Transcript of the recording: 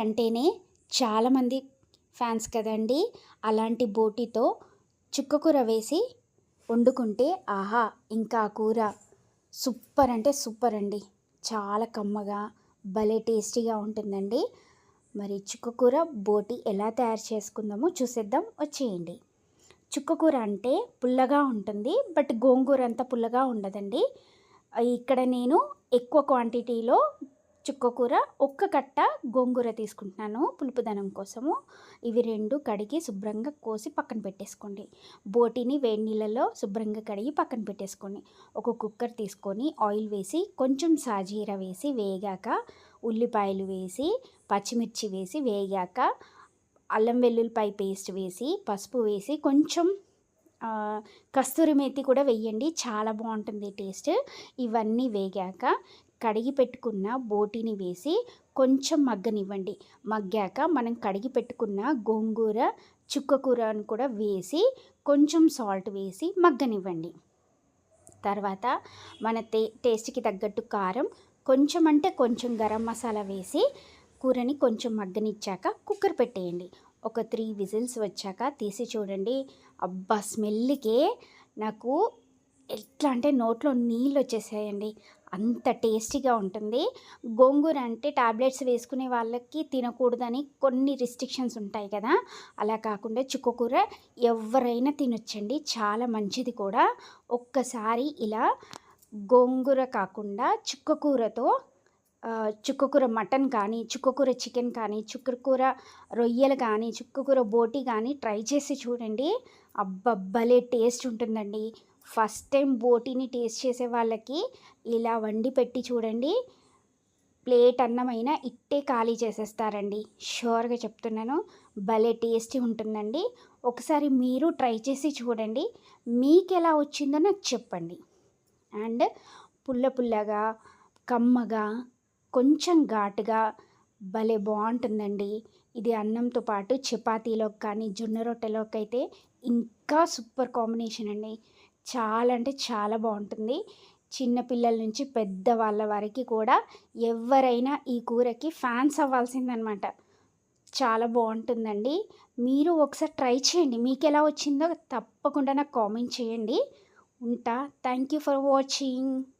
అంటేనే చాలామంది ఫ్యాన్స్ కదండి. అలాంటి బోటితో చుక్క కూర వేసి వండుకుంటే ఆహా ఇంకా ఆ కూర సూపర్ అంటే సూపర్ అండి. చాలా కమ్మగా భలే టేస్టీగా ఉంటుందండి. మరి చుక్క కూర బోటి ఎలా తయారు చేసుకుందామో చూసేద్దాం వచ్చేయండి. చుక్క కూర అంటే పుల్లగా ఉంటుంది బట్ గోంగూర అంత పుల్లగా ఉండదండి. ఇక్కడ నేను ఎక్కువ క్వాంటిటీలో చుక్కకూర ఒక్క కట్ట గోంగూర తీసుకుంటున్నాను పులుపుదనం కోసము. ఇవి రెండు కడిగి శుభ్రంగా కోసి పక్కన పెట్టేసుకోండి. బోటిని వేడి నీళ్ళలో శుభ్రంగా కడిగి పక్కన పెట్టేసుకోండి. ఒక కుక్కర్ తీసుకొని ఆయిల్ వేసి కొంచెం సాజీర వేసి వేగాక ఉల్లిపాయలు వేసి పచ్చిమిర్చి వేసి వేగాక అల్లం వెల్లుల్లిపాయ పేస్ట్ వేసి పసుపు వేసి కొంచెం కస్తూరి మేతి కూడా వెయ్యండి చాలా బాగుంటుంది టేస్ట్. ఇవన్నీ వేగాక కడిగి పెట్టుకున్న బోటిని వేసి కొంచెం మగ్గనివ్వండి. మగ్గాక మనం కడిగి పెట్టుకున్న గోంగూర చుక్కకూరను కూడా వేసి కొంచెం సాల్ట్ వేసి మగ్గనివ్వండి. తర్వాత మన టే టేస్ట్కి తగ్గట్టు కారం కొంచెం అంటే కొంచెం గరం మసాలా వేసి కూరని కొంచెం మగ్గనిచ్చాక కుక్కర్ పెట్టేయండి. ఒక త్రీ విజిల్స్ వచ్చాక తీసి చూడండి. అబ్బా స్మెల్కే నాకు ఎట్లా అంటే నోట్లో నీళ్ళు వచ్చేసాయండి. అంత టేస్టీగా ఉంటుంది. గోంగూర అంటే టాబ్లెట్స్ వేసుకునే వాళ్ళకి తినకూడదని కొన్ని రిస్ట్రిక్షన్స్ ఉంటాయి కదా. అలా కాకుండా చుక్కకూర ఎవరైనా తినొచ్చండి. చాలా మంచిది కూడా. ఒక్కసారి ఇలా గోంగూర కాకుండా చుక్కకూరతో చుక్కకూర మటన్ కానీ చుక్కకూర చికెన్ కానీ చుక్కకూర రొయ్యలు కానీ చుక్కకూర బోటి కానీ ట్రై చేసి చూడండి. అబ్బబ్బలే టేస్ట్ ఉంటుందండి. ఫస్ట్ టైం బోటీని టేస్ట్ చేసే వాళ్ళకి ఇలా వండి పెట్టి చూడండి. ప్లేట్ అన్నమైనా ఇట్టే ఖాళీ చేసేస్తారండి. షూర్గా చెప్తున్నాను భలే టేస్టీ ఉంటుందండి. ఒకసారి మీరు ట్రై చేసి చూడండి. మీకు ఎలా వచ్చిందో నాకు చెప్పండి. అండ్ పుల్ల పుల్లగా కమ్మగా కొంచెం ఘాటుగా భలే బాగుంటుందండి. ఇది అన్నంతో పాటు చపాతీలోకి కానీ జొన్న రొట్టెలోకి అయితే ఇంకా సూపర్ కాంబినేషన్ అండి. చాలా అంటే చాలా బాగుంటుంది. చిన్నపిల్లల నుంచి పెద్దవాళ్ళ వరకు కూడా ఎవరైనా ఈ కూరకి ఫ్యాన్స్ అవ్వాల్సిందనమాట. చాలా బాగుంటుందండి. మీరు ఒకసారి ట్రై చేయండి. మీకు ఎలా వచ్చిందో తప్పకుండా నాకు కామెంట్ చేయండి. ఉంటా. Thank you for watching.